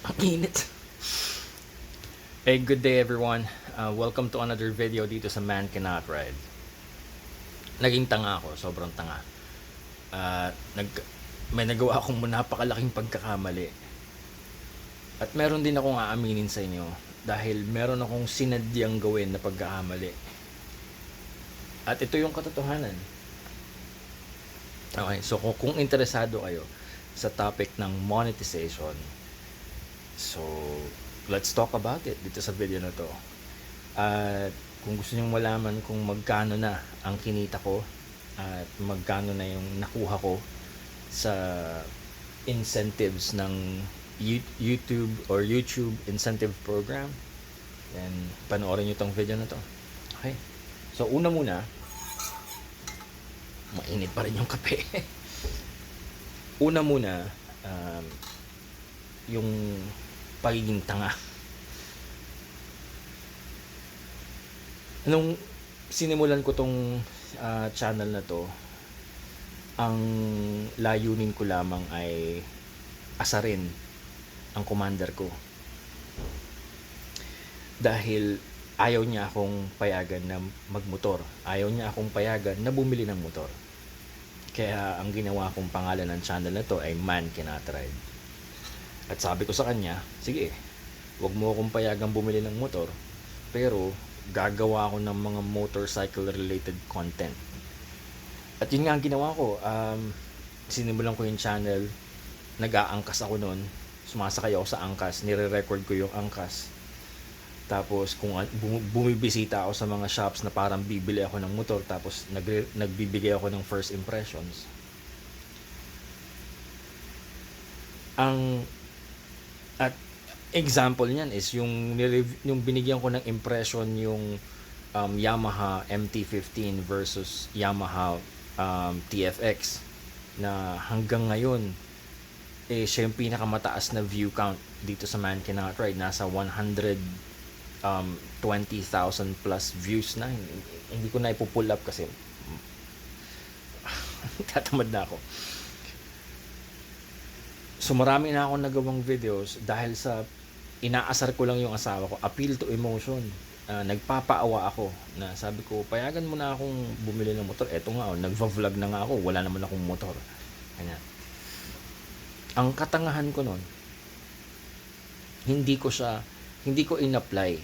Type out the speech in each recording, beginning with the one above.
Ang init. Hey, good day everyone. Uh, welcome to another video dito sa Man Cannot Ride. Naging tanga ako, sobrang tanga. Uh, nag, may nagawa akong napakalaking pagkakamali. At meron din akong aaminin sa inyo dahil meron akong sinadyang gawin na pagkakamali. At ito yung katotohanan. Okay, so kung, interesado kayo sa topic ng monetization, so let's talk about it dito sa video na to. At kung gusto niyo malaman kung magkano na ang kinita ko at magkano na yung nakuha ko sa incentives ng You- YouTube or YouTube incentive program, then panoorin niyo tong video na to. Okay. So una muna, mainit pa rin yung kape. una muna, um, yung pagiging tanga. Nung sinimulan ko tong ah, channel na to, ang layunin ko lamang ay asarin ang commander ko. Dahil ayaw niya akong payagan na magmotor. Ayaw niya akong payagan na bumili ng motor. Kaya ang ginawa kong pangalan ng channel na to ay Man Cannot Ride. At sabi ko sa kanya, sige, wag mo akong payagang bumili ng motor, pero gagawa ako ng mga motorcycle related content. At yun nga ang ginawa ko, um, sinimulan ko yung channel, nag-aangkas ako noon, sumasakay ako sa angkas, nire-record ko yung angkas. Tapos kung bumibisita ako sa mga shops na parang bibili ako ng motor tapos nagbibigay ako ng first impressions. Ang at example niyan is yung yung binigyan ko ng impression yung um, Yamaha MT-15 versus Yamaha um, TFX na hanggang ngayon eh siya yung pinakamataas na view count dito sa Man Cannot Ride nasa 100 um, 20,000 plus views na. Hindi, ko na ipupull up kasi tatamad na ako so marami na akong nagawang videos dahil sa inaasar ko lang yung asawa ko. Appeal to emotion. Ah, nagpapaawa ako na sabi ko payagan mo na akong bumili ng motor. Eto nga oh, nagva-vlog na nga ako. Wala naman akong motor. Ganyan ang katangahan ko nun hindi ko siya hindi ko in-apply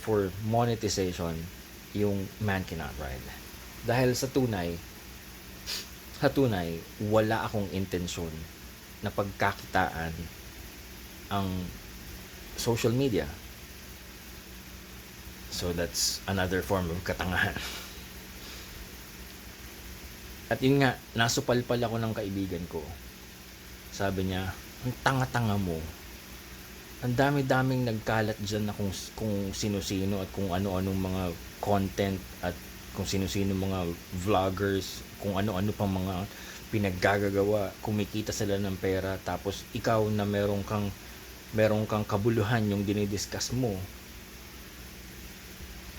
for monetization yung man cannot ride. Dahil sa tunay sa tunay wala akong intensyon na pagkakitaan ang social media. So that's another form of katangahan. At yun nga nasupalpal ako ng kaibigan ko. Sabi niya ang tanga-tanga mo. Ang dami-daming nagkalat dyan na kung, kung sino-sino at kung ano-anong mga content at kung sino-sino mga vloggers, kung ano-ano pang mga pinaggagawa, kumikita sila ng pera tapos ikaw na meron kang meron kang kabuluhan yung dinidiscuss mo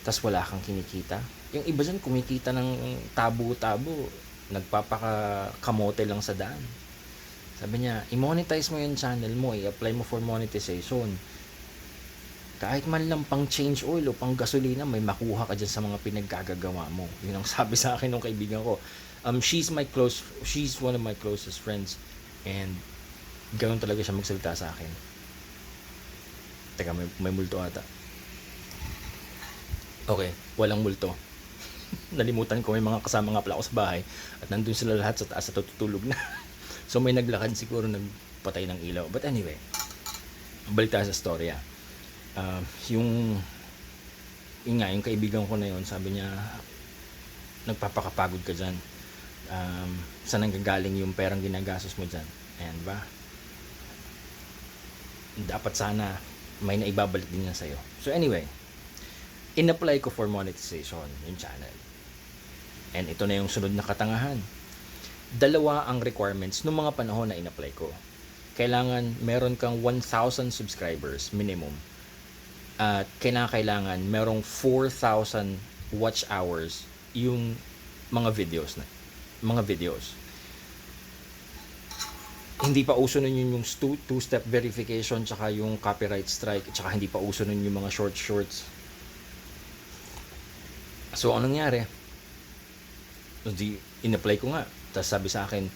tapos wala kang kinikita yung iba dyan kumikita ng tabo-tabo nagpapaka kamote lang sa daan sabi niya, i-monetize mo yung channel mo, i-apply mo for monetization. Kahit man lang pang change oil o pang gasolina, may makuha ka dyan sa mga pinaggagawa mo. Yun ang sabi sa akin ng kaibigan ko. Um, she's my close, she's one of my closest friends. And, ganoon talaga siya magsalita sa akin. Teka, may, may multo ata. Okay, walang multo. Nalimutan ko, may mga kasama nga pala ako sa bahay. At nandun sila lahat sa taas at tutulog na. So may naglakad siguro nagpatay ng ilaw. But anyway, balik sa storya. Uh, yung yun nga, yung kaibigan ko na yun, sabi niya, nagpapakapagod ka dyan. Um, saan nanggagaling yung perang ginagastos mo dyan? Ayan ba? Dapat sana may naibabalik din yan sa'yo. So anyway, in-apply ko for monetization yung channel. And ito na yung sunod na katangahan dalawa ang requirements ng mga panahon na in-apply ko. Kailangan meron kang 1,000 subscribers minimum. At kailangan merong 4,000 watch hours yung mga videos na mga videos. hindi pa uso nun yun yung two-step verification tsaka yung copyright strike tsaka hindi pa uso nun yung mga short shorts. So anong nangyari? Di in-apply ko nga. Tapos sabi sa akin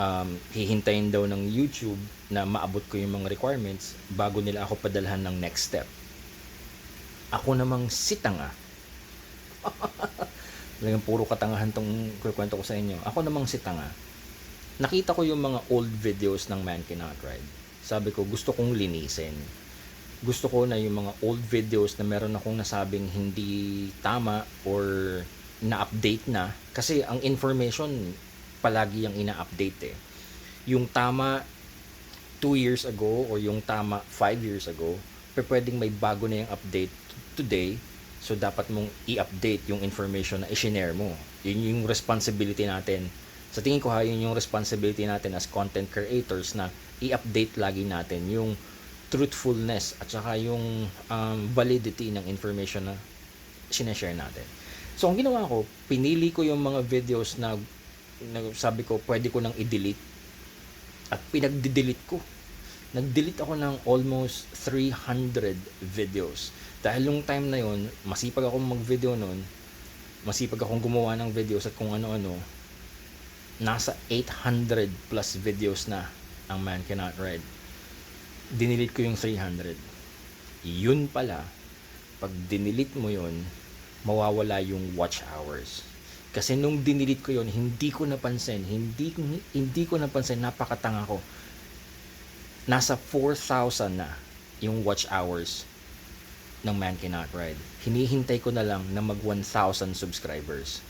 um, hihintayin daw ng YouTube na maabot ko yung mga requirements bago nila ako padalhan ng next step. Ako namang sitanga Talagang puro katangahan tong kwento ko sa inyo. Ako namang si tanga. Nakita ko yung mga old videos ng Man Cannot Ride. Sabi ko, gusto kong linisin. Gusto ko na yung mga old videos na meron akong nasabing hindi tama or na-update na. Kasi ang information, palagi yung ina-update eh. Yung tama 2 years ago or yung tama 5 years ago, pwedeng may bago na yung update today So, dapat mong i-update yung information na i-share mo. Yun yung responsibility natin. Sa tingin ko ha, yun yung responsibility natin as content creators na i-update lagi natin yung truthfulness at saka yung um, validity ng information na sinashare natin. So, ang ginawa ko, pinili ko yung mga videos na, na sabi ko, pwede ko nang i-delete at pinag-delete ko. Nag-delete ako ng almost 300 videos. Dahil yung time na yon masipag akong mag-video noon, masipag akong gumawa ng videos at kung ano-ano, nasa 800 plus videos na ang Man Cannot Ride. Dinilit ko yung 300. Yun pala, pag dinilit mo yun, mawawala yung watch hours. Kasi nung dinilit ko yun, hindi ko napansin, hindi, hindi ko napansin, napakatanga ko. Nasa 4,000 na yung watch hours ng Man Cannot Ride. Hinihintay ko na lang na mag 1,000 subscribers.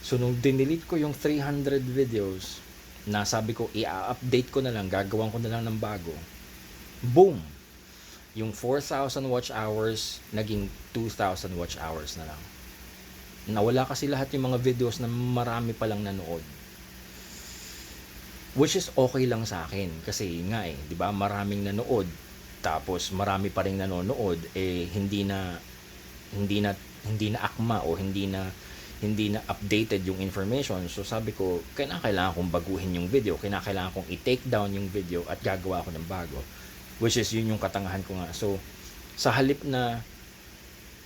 So, nung dinilit ko yung 300 videos, na sabi ko, i-update ko na lang, gagawin ko na lang ng bago. Boom! Yung 4,000 watch hours, naging 2,000 watch hours na lang. Nawala kasi lahat yung mga videos na marami palang nanood. Which is okay lang sa akin. Kasi nga eh, di ba maraming nanood tapos marami pa ring nanonood eh hindi na hindi na hindi na akma o hindi na hindi na updated yung information. So sabi ko, kailangan kong baguhin yung video, kailangan kong i-take down yung video at gagawa ako ng bago. Which is yun yung katangahan ko nga. So sa halip na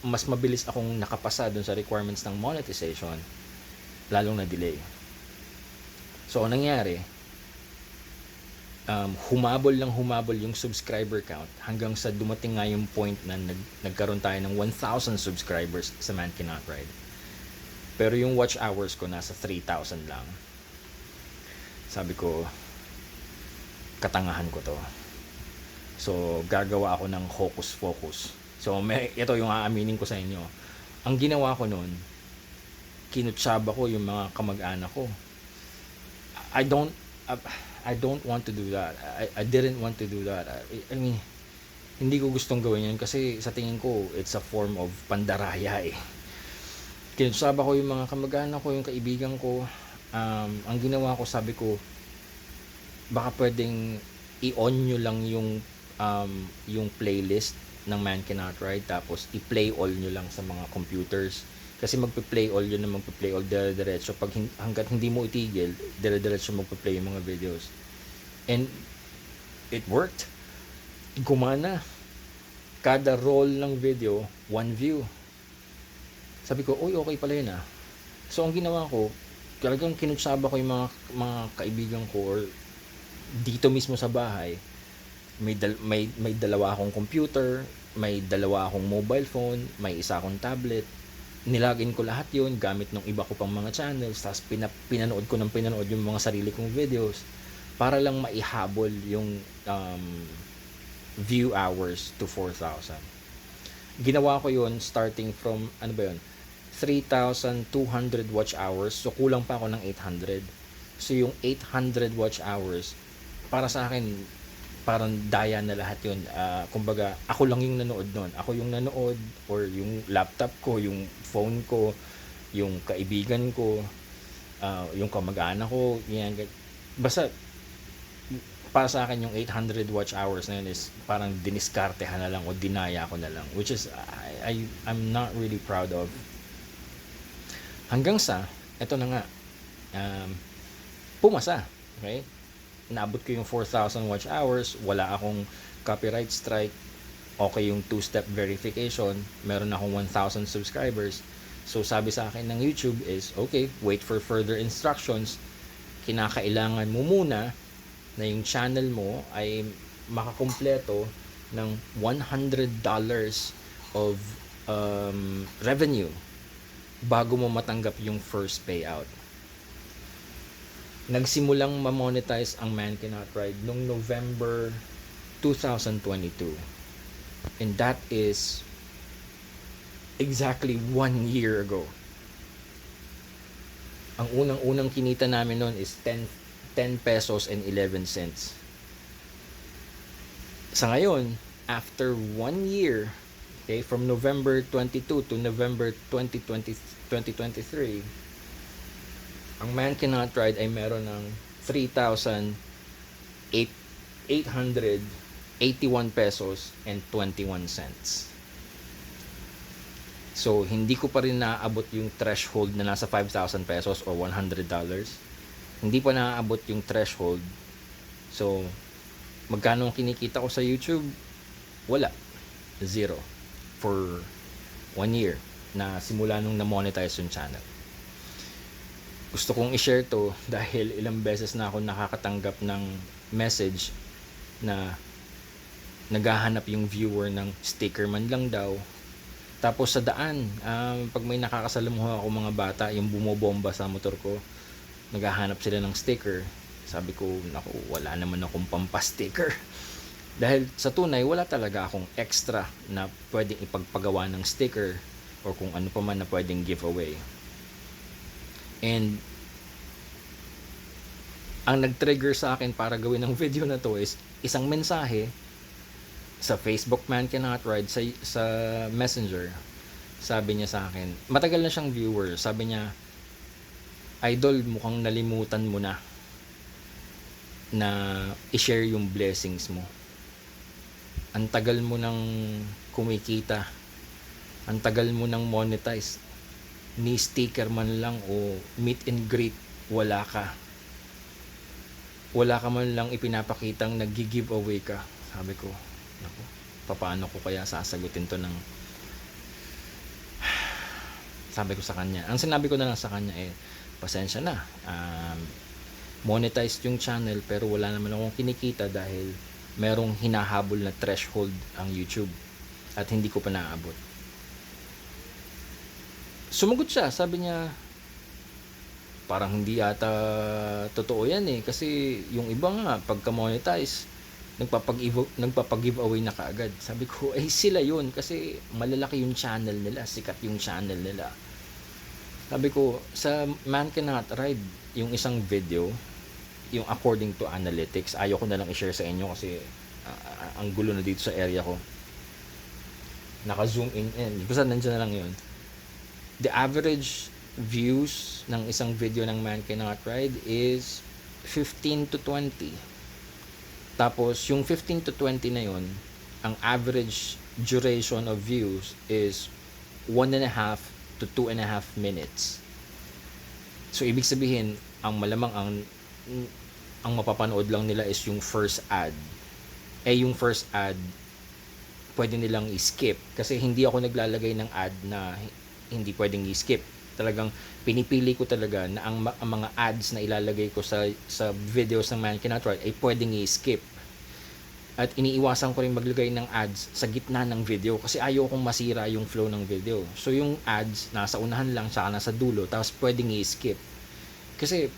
mas mabilis akong nakapasa dun sa requirements ng monetization, lalong na delay. So anong nangyari? Um, humabol lang humabol yung subscriber count hanggang sa dumating nga yung point na nag, nagkaroon tayo ng 1,000 subscribers sa Man Cannot Ride. Pero yung watch hours ko nasa 3,000 lang. Sabi ko, katangahan ko to. So, gagawa ako ng hocus focus. So, may, ito yung aaminin ko sa inyo. Ang ginawa ko noon, kinutsaba ko yung mga kamag-anak ko. I don't, uh, I don't want to do that. I, I didn't want to do that. I, I mean, hindi ko gustong gawin yan kasi sa tingin ko, it's a form of pandaraya eh. Kinusaba ko yung mga kamag-anak ko, yung kaibigan ko. Um, ang ginawa ko, sabi ko, baka pwedeng i-on nyo lang yung um, yung playlist ng Man Cannot Ride tapos i-play all nyo lang sa mga computers kasi magpe-play all yun na magpe-play all dire-diretso. Pag hanggat hindi mo itigil, dire-diretso magpe-play yung mga videos. And it worked. Gumana. Kada roll ng video, one view. Sabi ko, uy, okay pala yun ah. So, ang ginawa ko, talagang kinutsaba ko yung mga, mga kaibigan ko or dito mismo sa bahay, may, dal- may, may dalawa akong computer, may dalawa akong mobile phone, may isa akong tablet, nilagin ko lahat yon gamit ng iba ko pang mga channels tapos pina, pinanood ko ng pinanood yung mga sarili kong videos para lang maihabol yung um, view hours to 4,000 ginawa ko yon starting from ano ba yon 3,200 watch hours so kulang pa ako ng 800 so yung 800 watch hours para sa akin parang daya na lahat yun. Uh, kumbaga, ako lang yung nanood nun. Ako yung nanood or yung laptop ko, yung phone ko, yung kaibigan ko, uh, yung kamag-anak ko, yan. Basta, para sa akin yung 800 watch hours na yun is parang diniskartehan na lang o dinaya ko na lang which is I, I I'm not really proud of hanggang sa eto na nga um, pumasa okay naabot ko yung 4,000 watch hours, wala akong copyright strike, okay yung two-step verification, meron akong 1,000 subscribers. So sabi sa akin ng YouTube is, okay, wait for further instructions. Kinakailangan mo muna na yung channel mo ay makakumpleto ng $100 of um, revenue bago mo matanggap yung first payout. Nagsimulang ma-monetize ang Man Cannot Ride noong November 2022. And that is exactly one year ago. Ang unang-unang kinita namin noon is 10, 10 pesos and 11 cents. Sa ngayon, after one year, okay, from November 22 to November 2020, 2023, ang Man Cannot Ride ay meron ng 3,881 pesos and 21 cents. So, hindi ko pa rin naaabot yung threshold na nasa 5,000 pesos o $100. Hindi pa naaabot yung threshold. So, magkano ang kinikita ko sa YouTube? Wala. Zero. For one year na simula nung na-monetize yung channel. Gusto kong i-share to dahil ilang beses na ako nakakatanggap ng message na naghahanap yung viewer ng sticker man lang daw tapos sa daan, um, pag may nakakasalamuha ako mga bata, yung bumobomba sa motor ko, naghahanap sila ng sticker. Sabi ko, naku, wala naman akong pampasticker. Dahil sa tunay, wala talaga akong extra na pwedeng ipagpagawa ng sticker or kung ano pa man na pwedeng giveaway. And ang nag-trigger sa akin para gawin ng video na to is isang mensahe sa Facebook Man Cannot Ride sa, sa Messenger. Sabi niya sa akin matagal na siyang viewer. Sabi niya idol mukhang nalimutan mo na na i-share yung blessings mo. Ang tagal mo nang kumikita. Ang tagal mo nang monetize ni sticker man lang o meet and greet wala ka wala ka man lang ipinapakitang nag-giveaway ka sabi ko Naku, paano ko kaya sasagutin to ng sabi ko sa kanya. Ang sinabi ko na lang sa kanya eh, pasensya na. Um, monetized yung channel pero wala naman akong kinikita dahil merong hinahabol na threshold ang YouTube at hindi ko pa naabot. Sumagot siya, sabi niya, parang hindi ata totoo yan eh kasi yung iba nga pagka monetize nagpapag nagpapag-giveaway na kaagad. Sabi ko, eh sila yun kasi malalaki yung channel nila, sikat yung channel nila. Sabi ko, sa Man Cannot Ride, yung isang video, yung according to analytics, ayaw ko na lang i-share sa inyo kasi uh, ang gulo na dito sa area ko. Naka-zoom in in. Basta nandiyan na lang yun. The average views ng isang video ng Man Cannot Ride is 15 to 20 tapos, yung 15 to 20 na yon ang average duration of views is 1 and a half to 2 and a half minutes. So, ibig sabihin, ang malamang ang ang mapapanood lang nila is yung first ad. Eh, yung first ad, pwede nilang i-skip. Kasi hindi ako naglalagay ng ad na hindi pwedeng i-skip. Talagang pinipili ko talaga na ang, ang mga ads na ilalagay ko sa sa videos ng Man Cannot Ride ay pwedeng i-skip at iniiwasan ko rin maglagay ng ads sa gitna ng video kasi ayaw kong masira yung flow ng video. So yung ads nasa unahan lang saka nasa dulo tapos pwedeng i-skip. Kasi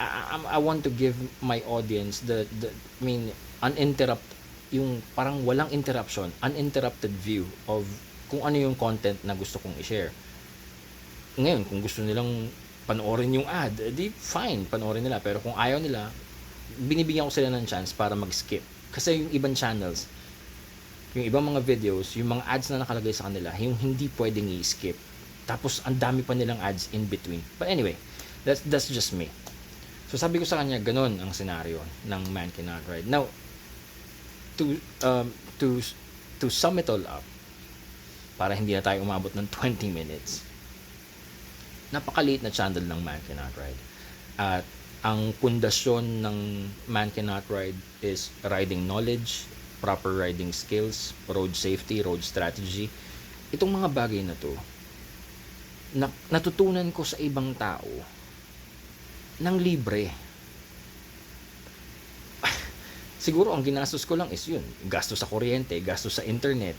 I, I, I want to give my audience the, the I mean uninterrupt yung parang walang interruption, uninterrupted view of kung ano yung content na gusto kong i-share. Ngayon, kung gusto nilang panoorin yung ad, di fine, panoorin nila. Pero kung ayaw nila, binibigyan ko sila ng chance para mag-skip kasi yung ibang channels, yung ibang mga videos, yung mga ads na nakalagay sa kanila, yung hindi pwedeng i-skip. Tapos, ang dami pa nilang ads in between. But anyway, that's, that's just me. So, sabi ko sa kanya, ganun ang scenario ng Man Cannot Ride. Now, to, um, to, to sum it all up, para hindi na tayo umabot ng 20 minutes, napakaliit na channel ng Man Cannot Ride. At ang pundasyon ng Man Cannot Ride is riding knowledge, proper riding skills, road safety, road strategy. Itong mga bagay na to, na, natutunan ko sa ibang tao ng libre. Siguro ang ginastos ko lang is yun, gastos sa kuryente, gastos sa internet,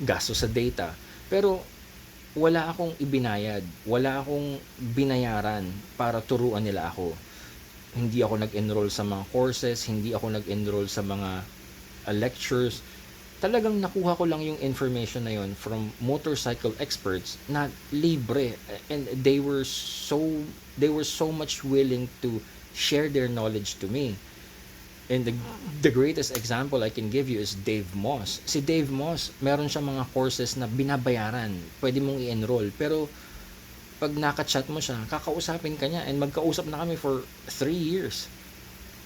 gastos sa data. Pero wala akong ibinayad, wala akong binayaran para turuan nila ako. Hindi ako nag-enroll sa mga courses, hindi ako nag-enroll sa mga uh, lectures. Talagang nakuha ko lang yung information na yon from motorcycle experts na libre and they were so they were so much willing to share their knowledge to me. And the, the greatest example I can give you is Dave Moss. Si Dave Moss, meron siya mga courses na binabayaran. Pwede mong i-enroll. Pero, pag nakachat mo siya, kakausapin ka niya. And magkausap na kami for three years.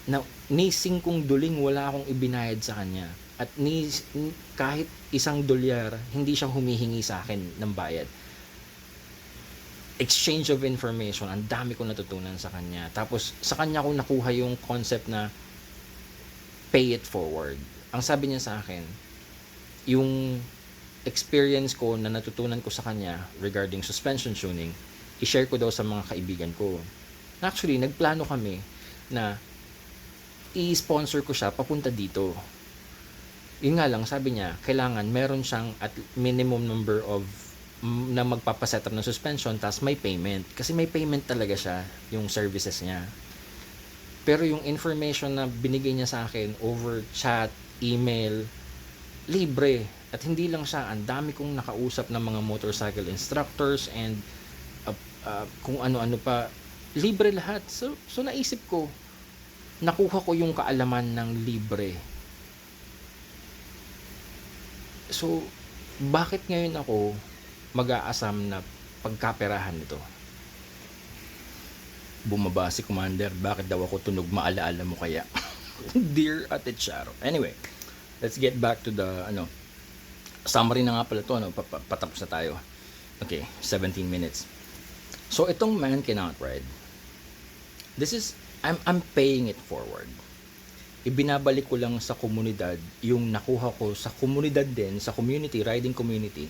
Na, ni singkong duling wala akong ibinayad sa kanya. At ni- kahit isang dolyar, hindi siya humihingi sa akin ng bayad exchange of information, ang dami ko natutunan sa kanya. Tapos, sa kanya ko nakuha yung concept na pay it forward. Ang sabi niya sa akin, yung experience ko na natutunan ko sa kanya regarding suspension tuning, i-share ko daw sa mga kaibigan ko. Actually, nagplano kami na i-sponsor ko siya papunta dito. Yun nga lang, sabi niya, kailangan meron siyang at minimum number of mm, na magpapaset up ng suspension tapos may payment. Kasi may payment talaga siya, yung services niya. Pero yung information na binigay niya sa akin over chat, email, libre. At hindi lang siya, ang dami kong nakausap ng mga motorcycle instructors and uh, uh, kung ano-ano pa. Libre lahat. So, so naisip ko, nakuha ko yung kaalaman ng libre. So, bakit ngayon ako mag-aasam na pagkaperahan nito? Bumaba si Commander, bakit daw ako tunog maalaala mo kaya? Dear Ate Charo. Anyway, let's get back to the, ano, summary na nga pala to, ano, pa- pa- patapos na tayo. Okay, 17 minutes. So, itong Man Cannot Ride, this is, I'm, I'm paying it forward. Ibinabalik ko lang sa komunidad yung nakuha ko sa komunidad din, sa community, riding community,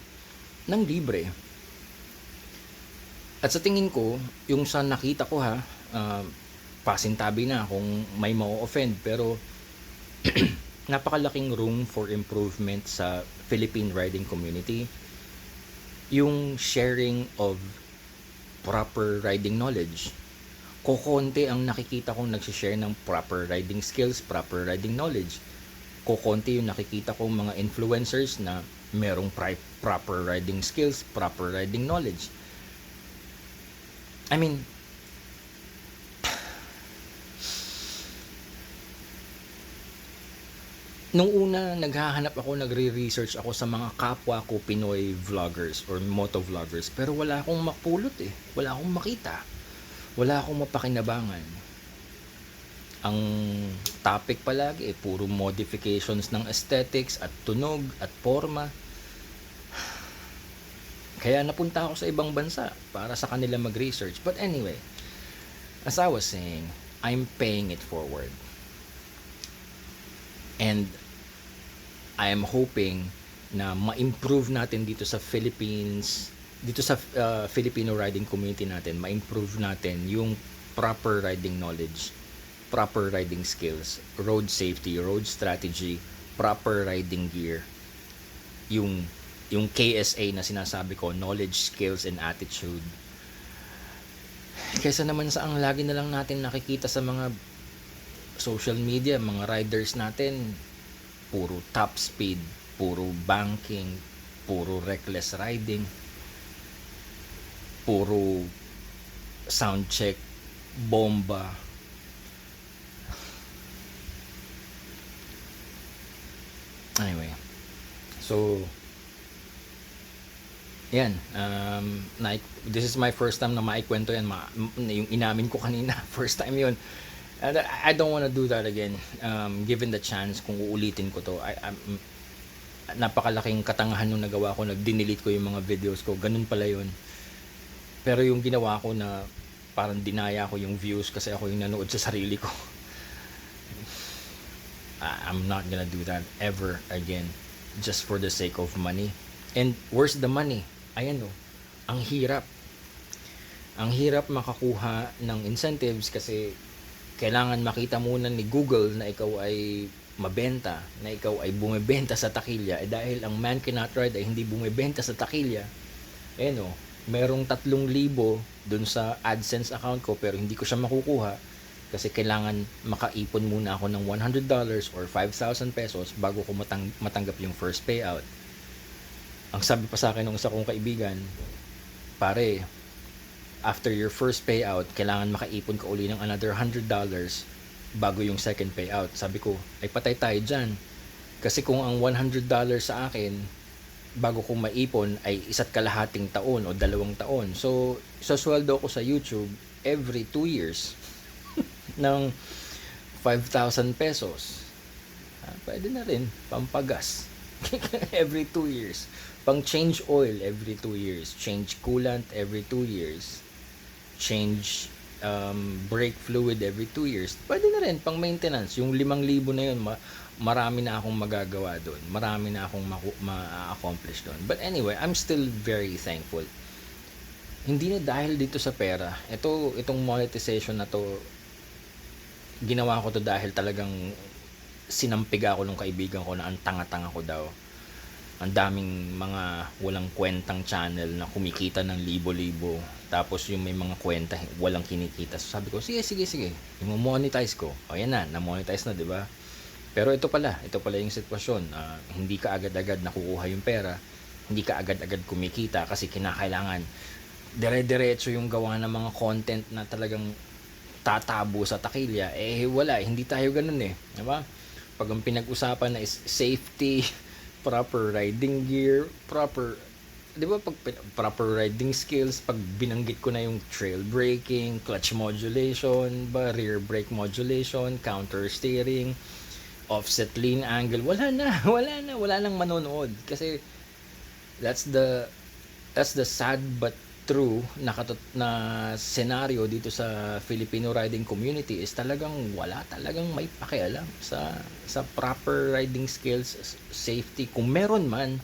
ng libre. At sa tingin ko, yung sa nakita ko ha, uh, pasintabi na kung may ma-offend pero napakalaking room for improvement sa Philippine riding community. Yung sharing of proper riding knowledge. Kokonti ang nakikita kong nagsishare ng proper riding skills, proper riding knowledge. Kokonti yung nakikita kong mga influencers na merong proper riding skills, proper riding knowledge. I mean, nung una naghahanap ako, nagre-research ako sa mga kapwa ko Pinoy vloggers or moto vloggers pero wala akong mapulot eh. Wala akong makita. Wala akong mapakinabangan. Ang topic palagi eh, puro modifications ng aesthetics at tunog at forma. Kaya napunta ako sa ibang bansa para sa kanila mag-research. But anyway, as I was saying, I'm paying it forward. And I am hoping na ma-improve natin dito sa Philippines, dito sa uh, Filipino riding community natin, ma-improve natin yung proper riding knowledge, proper riding skills, road safety, road strategy, proper riding gear, yung yung KSA na sinasabi ko, knowledge, skills, and attitude. Kaysa naman sa ang lagi na lang natin nakikita sa mga social media, mga riders natin, puro top speed, puro banking, puro reckless riding, puro sound check, bomba. Anyway, so yan, um, na, this is my first time na maikwento yan, ma, yung inamin ko kanina, first time yun. And I don't want to do that again. Um, given the chance, kung uulitin ko to, I, I'm, napakalaking katangahan nung nagawa ko, nag-delete ko yung mga videos ko, ganun pala yun. Pero yung ginawa ko na parang dinaya ko yung views kasi ako yung nanood sa sarili ko. I'm not gonna do that ever again just for the sake of money. And where's the money? Ayan o, ang hirap. Ang hirap makakuha ng incentives kasi kailangan makita muna ni Google na ikaw ay mabenta, na ikaw ay bumebenta sa takilya. Eh dahil ang Man Cannot Ride ay hindi bumebenta sa takilya, ayan o, merong tatlong libo dun sa AdSense account ko pero hindi ko siya makukuha kasi kailangan makaipon muna ako ng $100 or 5,000 pesos bago ko matang- matanggap yung first payout. Ang sabi pa sa akin ng isa kong kaibigan, pare, after your first payout, kailangan makaipon ka uli ng another $100 bago yung second payout. Sabi ko, ay patay tayo dyan. Kasi kung ang $100 sa akin, bago ko maipon ay isa't kalahating taon o dalawang taon. So, sa sweldo ko sa YouTube, every 2 years, ng 5,000 pesos. Ah, pwede na rin, pampagas. every 2 years. Pang change oil every 2 years. Change coolant every 2 years. Change um, brake fluid every 2 years. Pwede na rin, pang maintenance. Yung 5,000 na yun, ma- marami na akong magagawa doon. Marami na akong ma-accomplish doon. But anyway, I'm still very thankful. Hindi na dahil dito sa pera. Ito, itong monetization na to, ginawa ko to dahil talagang sinampiga ako nung kaibigan ko na ang tanga-tanga ko daw. Ang daming mga walang kwentang channel na kumikita ng libo-libo. Tapos yung may mga kwenta walang kinikita. So sabi ko, sige, sige, sige. I-monetize ko. O yan na, na-monetize na, di ba? Pero ito pala, ito pala yung sitwasyon. Ah, hindi ka agad-agad nakukuha yung pera. Hindi ka agad-agad kumikita kasi kinakailangan dire-diretso yung gawa ng mga content na talagang tatabo sa takilya, eh wala, hindi tayo ganun eh. Diba? Pag ang pinag-usapan na is safety, proper riding gear, proper, di ba pag proper riding skills, pag binanggit ko na yung trail braking, clutch modulation, ba, rear brake modulation, counter steering, offset lean angle, wala na, wala na, wala nang manonood. Kasi that's the that's the sad but true na, katot- na senaryo dito sa Filipino riding community is talagang wala talagang may pakialam sa sa proper riding skills safety. Kung meron man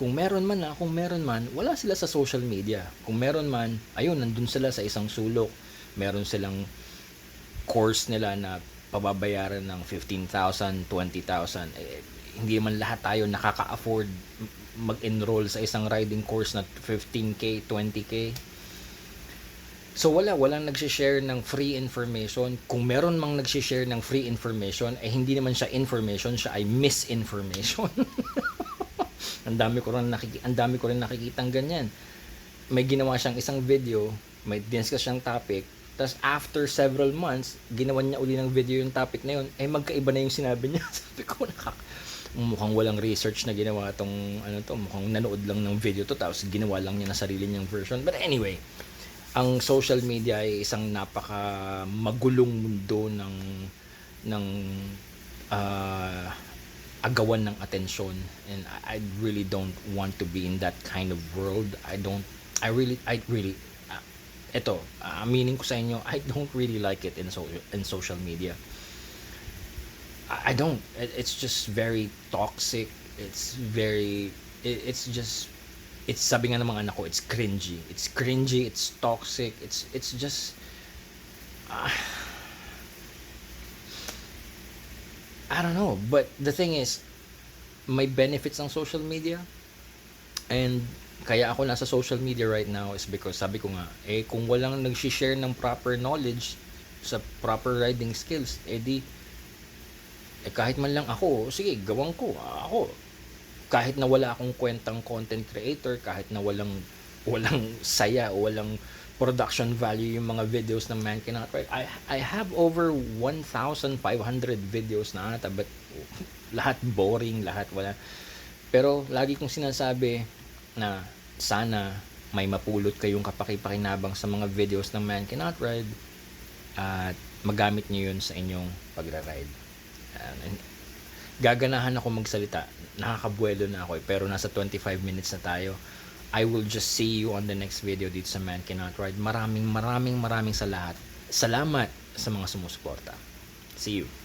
kung meron man na kung meron man wala sila sa social media. Kung meron man ayun nandun sila sa isang sulok. Meron silang course nila na pababayaran ng 15,000, 20,000 eh, hindi man lahat tayo nakaka-afford mag-enroll sa isang riding course na 15k, 20k. So wala, walang nagsi-share ng free information. Kung meron mang nagsi-share ng free information, eh hindi naman siya information, siya ay misinformation. ang dami ko rin nakiki ang dami ko rin nakikitang ganyan. May ginawa siyang isang video, may discuss siyang topic, tapos after several months, ginawa niya uli ng video yung topic na yun, eh magkaiba na yung sinabi niya. Sabi ko, nakak mukhang walang research na ginawa tong ano to, mukhang nanood lang ng video to tapos ginawa lang niya na sarili niyang version. But anyway, ang social media ay isang napaka magulong mundo ng ng ah, agawan ng atensyon and I, I really don't want to be in that kind of world. I don't I really I really uh, ito, ah, aminin ko sa inyo, I don't really like it in social in social media. I don't. It- It's just very toxic. It's very. it- It's just. It's sabi nga ng mga anak ko. It's cringy. It's cringy. It's toxic. It's it's just. ah, I don't know. But the thing is, may benefits ang social media. And kaya ako nasa social media right now is because sabi ko nga, eh kung walang nag-share ng proper knowledge sa proper riding skills, eh di eh kahit man lang ako, sige, gawan ko. Ako, kahit na wala akong kwentang content creator, kahit na walang walang saya walang production value yung mga videos ng Man Cannot Ride. I, I have over 1,500 videos na ata, but lahat boring, lahat wala. Pero lagi kong sinasabi na sana may mapulot kayong kapakipakinabang sa mga videos ng Man Cannot Ride at magamit nyo yun sa inyong pagra-ride. Uh, gaganahan ako magsalita. Nakakabuelo na ako eh, pero nasa 25 minutes na tayo. I will just see you on the next video dito sa Man Cannot Ride. Maraming maraming maraming sa lahat. Salamat sa mga sumusuporta. See you.